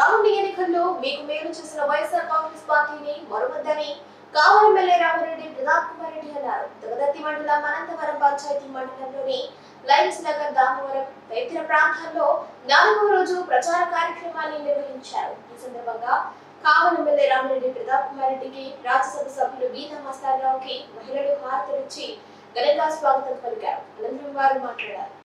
రానున్న ఎన్నికల్లో మీకు మేలు చేసిన వైఎస్ఆర్ కాంగ్రెస్ పార్టీని మరువద్దని కావలి ఎమ్మెల్యే రామిరెడ్డి ప్రతాప్ కుమార్ రెడ్డి అన్నారు. దగదత్తి మండలం అనంతవరం పంచాయతీ మండలంలోని లైన్స్ నగర్ దామవరం తదితర ప్రాంతాల్లో నాలుగవ రోజు ప్రచార కార్యక్రమాన్ని నిర్వహించారు. ఈ సందర్భంగా కావలి ఎమ్మెల్యే రామిరెడ్డి ప్రతాప్ కుమార్ రెడ్డికి రాజ్యసభ సభ్యులు గీతా మస్తారావుకి మహిళలు హారతలిచ్చి ఘనంగా స్వాగతం పలికారు. అనంతరం వారు మాట్లాడారు.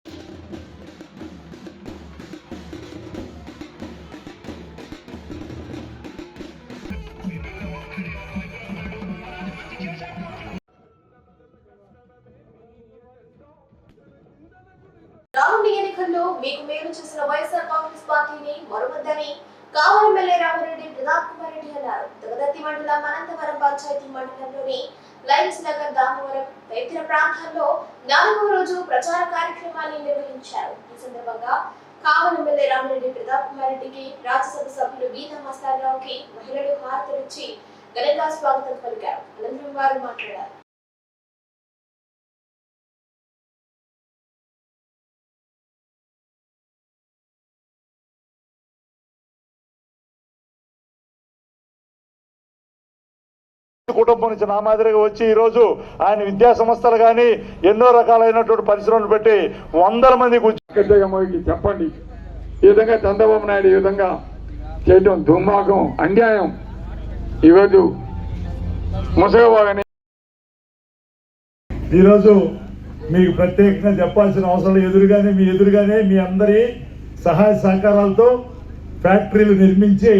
ఎన్నికల్లో మీకు మేలు చేసిన వైఎస్ఆర్ కాంగ్రెస్ పార్టీని మరువద్దని కావలి ఎమ్మెల్యే రామారెడ్డి ప్రతాప్ కుమార్ రెడ్డి అన్నారు. దగదత్తి మండలం అనంతవరం పంచాయతీ మండలంలోని లైన్స్ నగర్ దామవరం తదితర ప్రాంతాల్లో నాలుగవ రోజు ప్రచార కార్యక్రమాన్ని నిర్వహించారు. ఈ సందర్భంగా కావలి ఎమ్మెల్యే రామిరెడ్డి ప్రతాప్ కుమార్ రెడ్డికి రాజ్యసభ సభ్యులు గీతా మస్తారావుకి మహిళలు హారతలిచ్చి ఘనంగా స్వాగతం పలికారు. అనంతరం వారు మాట్లాడారు. కుటుంబం నుంచి నా మాదిరిగా వచ్చి ఈ రోజు ఆయన విద్యా సంస్థలు కానీ ఎన్నో రకాలైనటువంటి పరిశ్రమలు పెట్టి వందల మంది జగన్మోహన్కి చెప్పండి ఈ విధంగా చంద్రబాబు నాయుడు ఈ విధంగా చేయటం దుర్మార్గం అన్యాయం ఈరోజు ముసలివాగని ఈరోజు మీకు ప్రత్యేకంగా చెప్పాల్సిన అవసరం. ఎదురుగానే మీ ఎదురుగానే మీ అందరి సహాయ సహకారాలతో ఫ్యాక్టరీలు నిర్మించి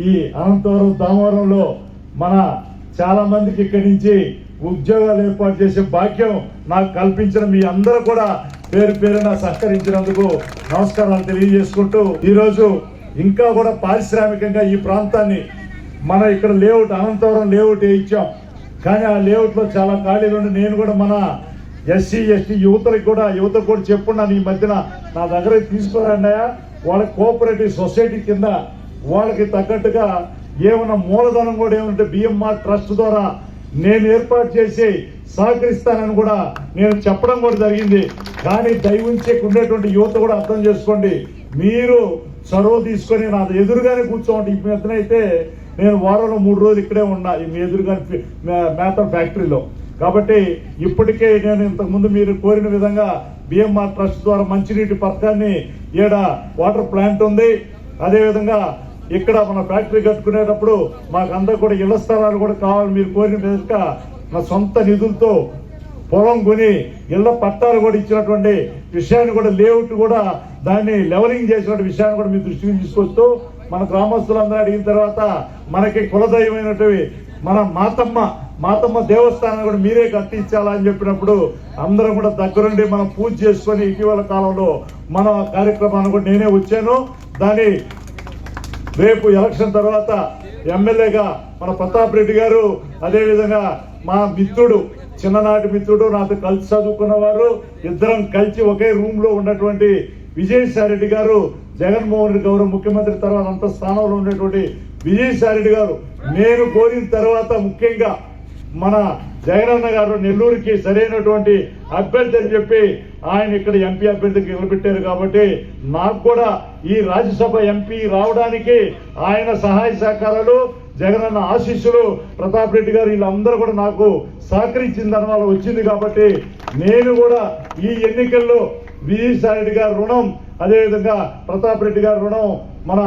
ఈ అనంతవరం దామవరంలో మన చాలా మందికి ఇక్కడి నుంచి ఉద్యోగాలు ఏర్పాటు చేసే భాగ్యం నాకు కల్పించిన మీ అందరూ కూడా పేరు పేరున సహకరించినందుకు నమస్కారాలు తెలియజేసుకుంటూ ఈరోజు ఇంకా కూడా పారిశ్రామికంగా ఈ ప్రాంతాన్ని మన ఇక్కడ లేఅవుట్ అనంతవరం లేఅవుట్ ఇచ్చాం. కానీ ఆ లేఅవుట్లో చాలా ఖాళీలు ఉండి నేను కూడా మన ఎస్సీ ఎస్టీ యువతలకు కూడా యువత కూడా చెప్పున్నాను ఈ మధ్యన నా దగ్గర తీసుకురాండాయా వాళ్ళ కోఆపరేటివ్ సొసైటీ కింద వాళ్ళకి తగ్గట్టుగా ఏమన్నా మూలధనం కూడా ఏమంటే బిఎంఆర్ ట్రస్ట్ ద్వారా నేను ఏర్పాటు చేసి సహకరిస్తానని కూడా నేను చెప్పడం కూడా జరిగింది. కానీ దయవుంచి ఉండేటువంటి యువత కూడా అర్థం చేసుకోండి. మీరు చొరవ తీసుకొని నా ఎదురుగానే కూర్చోండి. ఈ మెత్తనైతే నేను వారంలో మూడు రోజులు ఇక్కడే ఉన్నా మీ ఎదురుగానే ఫి- మేత ఫ్యాక్టరీలో. కాబట్టి ఇప్పటికే నేను ఇంతకుముందు మీరు కోరిన విధంగా బిఎంఆర్ ట్రస్ట్ ద్వారా మంచినీటి పథకాన్ని ఈడ వాటర్ ప్లాంట్ ఉంది. అదేవిధంగా ఇక్కడ మన ఫ్యాక్టరీ కట్టుకునేటప్పుడు మాకు కూడా ఇళ్ళ స్థలాలు కూడా కావాలి మీరు కోరిన మీద నా సొంత నిధులతో పొలం కొని ఇళ్ళ పట్టాలు కూడా ఇచ్చినటువంటి విషయాన్ని కూడా లేఅవుట్ కూడా దాన్ని లెవలింగ్ చేసినటువంటి విషయాన్ని కూడా మీ దృష్టికి తీసుకొస్తూ మన గ్రామస్తులందరూ అడిగిన తర్వాత మనకి కులదైవమైనటువంటి మన మాతమ్మ మాతమ్మ దేవస్థానం కూడా మీరే కట్టించాలా అని చెప్పినప్పుడు అందరం కూడా దగ్గరుండి మనం పూజ చేసుకొని ఇటీవల కాలంలో మన కార్యక్రమాన్ని కూడా నేనే వచ్చాను. దాని రేపు ఎలక్షన్ తర్వాత ఎమ్మెల్యేగా మన ప్రతాప్ రెడ్డి గారు అదేవిధంగా మా మిత్రుడు చిన్ననాటి మిత్రుడు నాతో కలిసి చదువుకున్న వారు ఇద్దరం కలిసి ఒకే రూమ్లో ఉన్నటువంటి విజయసాయి రెడ్డి గారు జగన్మోహన్ రెడ్డి గౌరవ ముఖ్యమంత్రి తర్వాత అంత స్థానంలో ఉన్నటువంటి విజయసాయి రెడ్డి గారు నేను కోరిన తర్వాత ముఖ్యంగా మన జగనన్న గారు నెల్లూరుకి సరైనటువంటి అభ్యర్థి అని చెప్పి ఆయన ఇక్కడ ఎంపీ అభ్యర్థికి నిలబెట్టారు కాబట్టి నాకు కూడా ఈ రాజ్యసభ ఎంపీ రావడానికి ఆయన సహాయ సహకారాలు జగనన్న ఆశీస్సులు ప్రతాప్ రెడ్డి గారు వీళ్ళందరూ కూడా నాకు సహకరించిన దానివల్ల వచ్చింది కాబట్టి నేను కూడా ఈ ఎన్నికల్లో విజయసాయి రెడ్డి గారి రుణం అదేవిధంగా ప్రతాప్ రెడ్డి గారి రుణం మన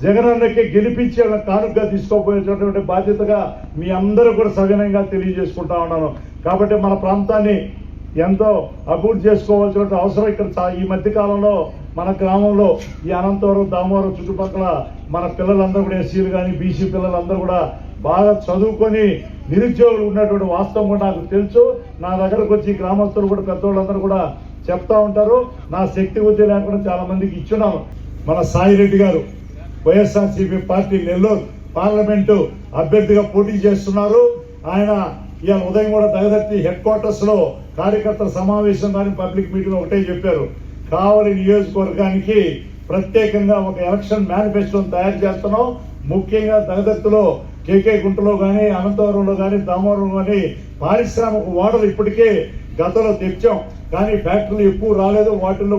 జగనన్నకి గెలిపించి వాళ్ళ కానుకగా తీసుకోపోయేటటువంటి బాధ్యతగా మీ అందరూ కూడా సవినయంగా తెలియజేసుకుంటా ఉన్నాను. కాబట్టి మన ప్రాంతాన్ని ఎంతో అభివృద్ధి చేసుకోవాల్సిన అవసరం ఇక్కడ చా- ఈ మధ్య కాలంలో మన గ్రామంలో ఈ అనంతవరం దామవరం చుట్టుపక్కల మన పిల్లలందరూ కూడా ఎస్సీలు కానీ బీసీ పిల్లలందరూ కూడా బాగా చదువుకొని నిరుద్యోగులు ఉన్నటువంటి వాస్తవం కూడా నాకు తెలుసు. నా దగ్గరకు వచ్చి గ్రామస్తులు కూడా పెద్దవాళ్ళందరూ కూడా చెప్తా ఉంటారు. నా శక్తి బుద్ధి లేకుండా చాలా మందికి ఇచ్చున్నాను. మన సాయిరెడ్డి గారు. వైఎస్ఆర్సీపీ పార్టీ నెల్లూరు పార్లమెంటు అభ్యర్థిగా పోటీ చేస్తున్నారు. ఆయన ఇవాళ ఉదయం కూడా దగదర్తి హెడ్ క్వార్టర్స్లో కార్యకర్తల సమావేశం కానీ పబ్లిక్ మీటింగ్ ఒకటే చెప్పారు. కావలి నియోజకవర్గానికి ప్రత్యేకంగా ఒక ఎలక్షన్ మేనిఫెస్టోను తయారు చేస్తున్నాం. ముఖ్యంగా దగదత్తులో కేకే గుంటలో కానీ అనంతవరంలో కానీ దామవరంలో కానీ పారిశ్రామిక ఓడలు ఇప్పటికే గతంలో తెచ్చాం. కానీ ఫ్యాక్టరీలు ఎక్కువ రాలేదు. వాటిలో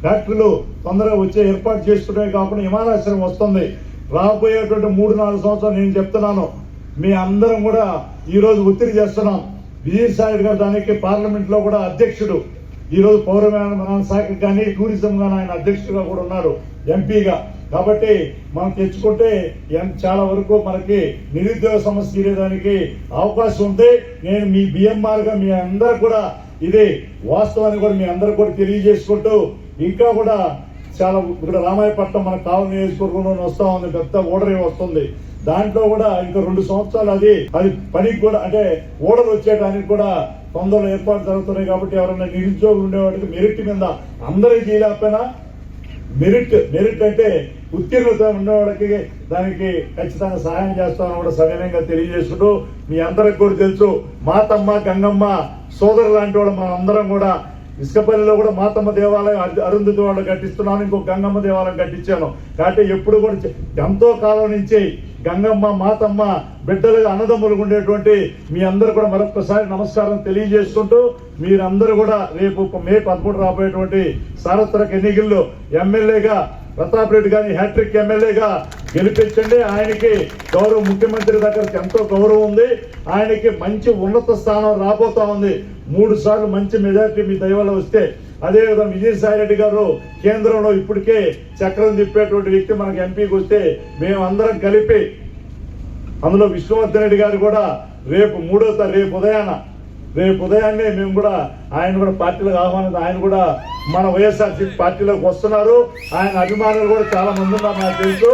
ఫ్యాక్టరీలు తొందరగా వచ్చే ఏర్పాటు చేసుకునే కాకుండా హిమాలయాశ్రమం వస్తుంది. రాబోయేటువంటి మూడు నాలుగు సంవత్సరాలు నేను చెప్తున్నాను. మీ అందరం కూడా ఈరోజు ఒత్తిడి చేస్తున్నాం. విజయసాయి గారు దానికి పార్లమెంట్లో కూడా అధ్యక్షుడు. ఈరోజు రోజు శాఖ కానీ టూరిజం కానీ ఆయన అధ్యక్షుడుగా కూడా ఉన్నారు ఎంపీగా. కాబట్టి మనం తెచ్చుకుంటే ఎం- చాలా వరకు మనకి నిరుద్యోగ సమస్య తీరేదానికి అవకాశం ఉంది. నేను మీ బిఎంఆర్గా మీ అందరు కూడా ఇది వాస్తవాన్ని కూడా మీ అందరు కూడా తెలియజేసుకుంటూ ఇంకా కూడా చాలా ఇక్కడ రామాయపట్నం మన కావలి నియోజకవర్గంలో వస్తా ఉంది పెద్ద ఓడరే వస్తుంది. దాంట్లో కూడా ఇంకా రెండు సంవత్సరాలు అది అది పనికి కూడా అంటే ఓడలు వచ్చేయడానికి కూడా తొందరలో ఏర్పాటు జరుగుతున్నాయి కాబట్టి ఎవరైనా నిరుద్యోగులు ఉండేవాడికి మెరిట్ మీద అందరికీ చేయలేకపోయినా మెరిట్ మెరిట్ అంటే ఉత్తీర్ణత ఉన్నవాడికి దానికి ఖచ్చితంగా సహాయం చేస్తామని కూడా సవినయంగా తెలియజేసుకుంటూ మీ అందరికి కూడా తెలుసు మాతమ్మ గంగమ్మ సోదరు లాంటి వాళ్ళు మనందరం అందరం కూడా ఇసుకపల్లిలో కూడా మాతమ్మ దేవాలయం అరుంధతి వాళ్ళు కట్టిస్తున్నాను ఇంకో గంగమ్మ దేవాలయం కట్టించాను. కాబట్టి ఎప్పుడు కూడా ఎంతో కాలం నుంచి గంగమ్మ మాతమ్మ బిడ్డలుగా అన్నదమ్ములు ఉండేటువంటి మీ అందరు కూడా మరొకసారి నమస్కారం తెలియజేసుకుంటూ మీరందరూ కూడా రేపు మే పదమూడు రాబోయేటువంటి సార్వత్రిక ఎన్నికల్లో ఎమ్మెల్యేగా ప్రతాప్ రెడ్డి గారిని హ్యాట్రిక్ ఎమ్మెల్యేగా గెలిపించండి. ఆయనకి గౌరవ ముఖ్యమంత్రి దగ్గర ఎంతో గౌరవం ఉంది. ఆయనకి మంచి ఉన్నత స్థానం రాబోతా ఉంది. మూడు సార్లు మంచి మెజార్టీ మీ దయవల్ల వస్తే అదేవిధంగా విజయసాయి రెడ్డి గారు కేంద్రంలో ఇప్పటికే చక్రం తిప్పేటువంటి వ్యక్తి మనకి ఎంపీకి వస్తే మేమందరం కలిపి అందులో విష్ణువర్ధన్ రెడ్డి గారు కూడా రేపు మూడో తారీఖు రేపు ఉదయాన రేపు ఉదయాన్నే మేము కూడా ఆయన కూడా పార్టీలకు ఆహ్వానించి ఆయన కూడా మన వైఎస్ఆర్సీపీ పార్టీలోకి వస్తున్నారు. ఆయన అభిమానులు కూడా చాలా మంది ఉన్నారు నాకు తెలుసు.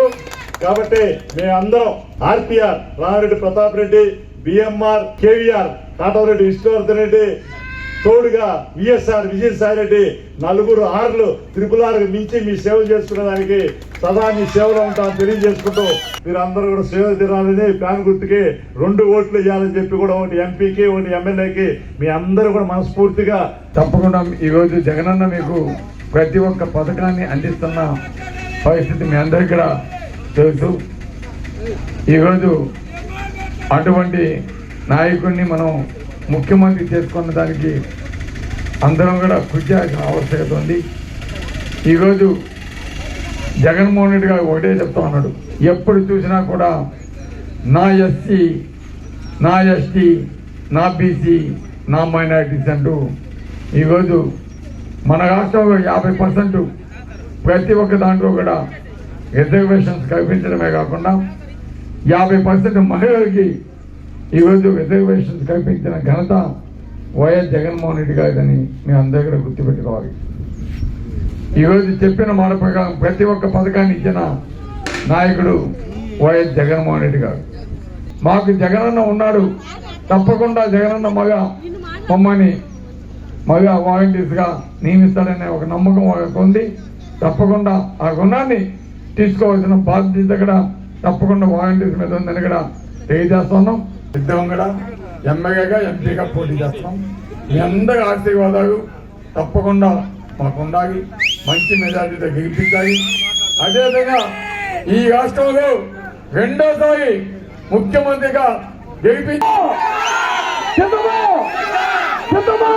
కాబట్టి మేమందరం ఆర్పిఆర్ రామారెడ్డి ప్రతాప్ రెడ్డి బిఎంఆర్ కేవీఆర్ కాటవరెడ్డి విష్ణువర్ధన్ రెడ్డి తోడుగా విఎస్ఆర్ విజయసాయి రెడ్డి నలుగురు ఆర్లు త్రిపుల్ ఆర్ మించి మీ సేవ చేసుకునే దానికి సదా మీ సేవలో ఉంటామని తెలియజేసుకుంటూ మీరు అందరూ కూడా సేవ తీరాలని ఫ్యాన్ గుర్తుకి రెండు ఓట్లు ఇవ్వాలని చెప్పి కూడా ఒకటి ఎంపీకి ఒకటి ఎమ్మెల్యేకి మీ అందరూ కూడా మనస్ఫూర్తిగా తప్పకుండా ఈరోజు జగనన్న మీకు ప్రతి ఒక్క పథకాన్ని అందిస్తున్న పరిస్థితి మీ అందరికీ కూడా తెలుసు ఈరోజు అటువంటి నాయకుడిని మనం ముఖ్యమంత్రి చేసుకున్న దానికి అందరం కూడా కృషి చేయాల్సిన ఆవశ్యకత ఉంది. ఈరోజు జగన్మోహన్ రెడ్డి గారు ఒకటే చెప్తా ఉన్నాడు. ఎప్పుడు చూసినా కూడా నా ఎస్సీ నా ఎస్టీ నా బీసీ నా మైనారిటీస్ అంటూ ఈరోజు మన రాష్ట్రంలో యాభై పర్సెంట్ ప్రతి ఒక్క దాంట్లో కూడా రిజర్వేషన్స్ కల్పించడమే కాకుండా యాభై పర్సెంట్ మహిళలకి ఈరోజు రిజర్వేషన్స్ కల్పించిన ఘనత వైఎస్ జగన్మోహన్ రెడ్డి గారిదని మీ అందరూ కూడా గుర్తుపెట్టుకోవాలి. ఈరోజు చెప్పిన మాట ప్రకారం ప్రతి ఒక్క పథకాన్ని ఇచ్చిన నాయకుడు వైఎస్ జగన్మోహన్ రెడ్డి గారు. మాకు జగనన్న ఉన్నాడు తప్పకుండా జగనన్న మగ మమ్మల్ని మగ వాలంటీర్స్గా నియమిస్తాడనే ఒక నమ్మకం వాళ్ళకు ఉంది. తప్పకుండా ఆ గుణాన్ని తీసుకోవాల్సిన బాధ్యత కూడా తప్పకుండా వాలంటీర్స్ మీద ఉందని కూడా తెలియజేస్తున్నాం. ఇద్దరం కూడా ఎమ్మెల్యేగా ఎంపీగా పోటీ చేస్తున్నాం. మీ అందరి ఆశీర్వాదాలు తప్పకుండా మాకు ఉండాలి. మంచి మెజార్టీతో గెలిపించాలి. అదేవిధంగా ఈ రాష్ట్రంలో రెండోసారి ముఖ్యమంత్రిగా గెలిపించి. సిద్ధమా? సిద్ధమా?